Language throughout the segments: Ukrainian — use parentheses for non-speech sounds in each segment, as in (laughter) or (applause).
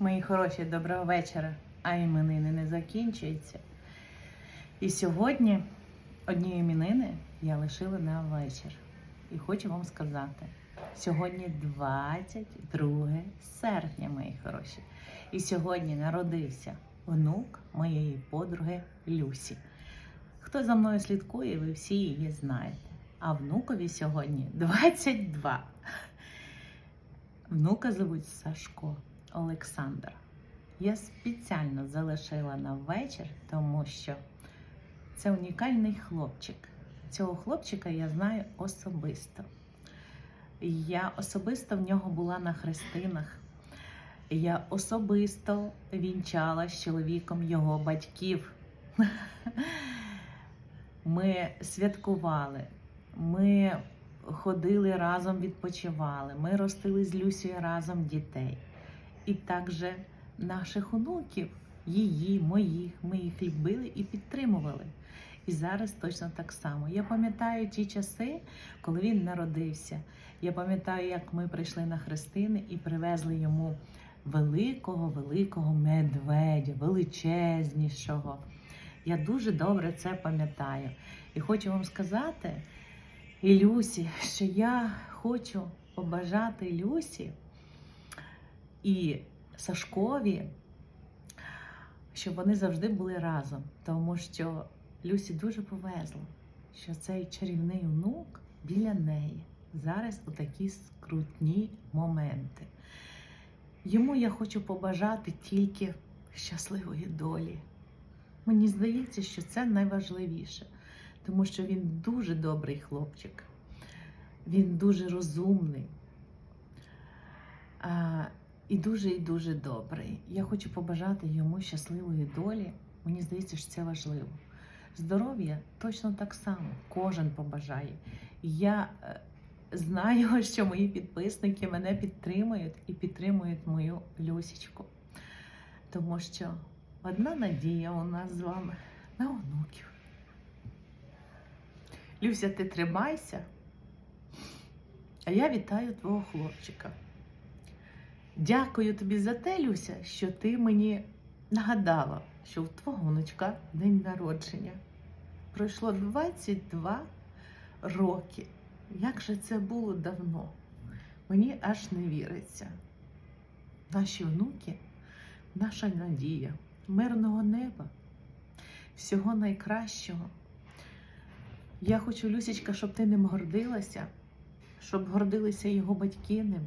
Мої хороші, доброго вечора, а іменини не закінчуються. І сьогодні одні іменини я лишила на вечір. І хочу вам сказати: сьогодні 22 серпня, мої хороші. І сьогодні народився внук моєї подруги Люсі. Хто за мною слідкує, ви всі її знаєте. А внукові сьогодні 22. Внука звуть Сашко Олександр. Я спеціально залишила на вечір, тому що це унікальний хлопчик. Цього хлопчика я знаю особисто. Я особисто в нього була на хрестинах. Я особисто вінчала з чоловіком його батьків. (laughs) Ми святкували, ми ходили разом, відпочивали, ми ростили з Люсією разом дітей. І також наших онуків, її, моїх, ми їх любили і підтримували. І зараз точно так само. Я пам'ятаю ті часи, коли він народився. Я пам'ятаю, як ми прийшли на хрестини і привезли йому великого, великого медведя, величезнішого. Я дуже добре це пам'ятаю. І хочу вам сказати, і Люсі, що я хочу побажати Люсі і Сашкові, щоб вони завжди були разом, тому що Люсі дуже повезло, що цей чарівний внук біля неї зараз у такі скрутні моменти. Йому я хочу побажати тільки щасливої долі. Мені здається, що це найважливіше, тому що він дуже добрий хлопчик, він дуже розумний і дуже і дуже добрий. Я хочу побажати йому щасливої долі. Мені здається, що це важливо. Здоров'я точно так само, кожен побажає. Я е, знаю, (laughs) що мої підписники мене підтримують і підтримують мою Люсічку. Тому що одна надія у нас з вами на онуків. Люся, ти тримайся. А я вітаю твого хлопчика. Дякую тобі за те, Люся, що ти мені нагадала, що у твого внучка день народження. Пройшло 22 роки. Як же це було давно? Мені аж не віриться. Наші онуки, наша надія, мирного неба, всього найкращого. Я хочу, Люсічка, щоб ти ним гордилася, щоб гордилися його батьки ним,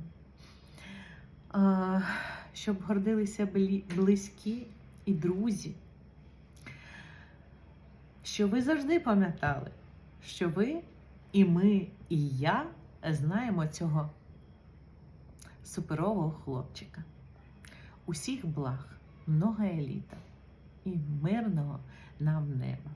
щоб гордилися близькі і друзі. Що ви завжди пам'ятали, що ви і ми, і я знаємо цього суперового хлопчика. Усіх благ, много еліта і мирного нам неба.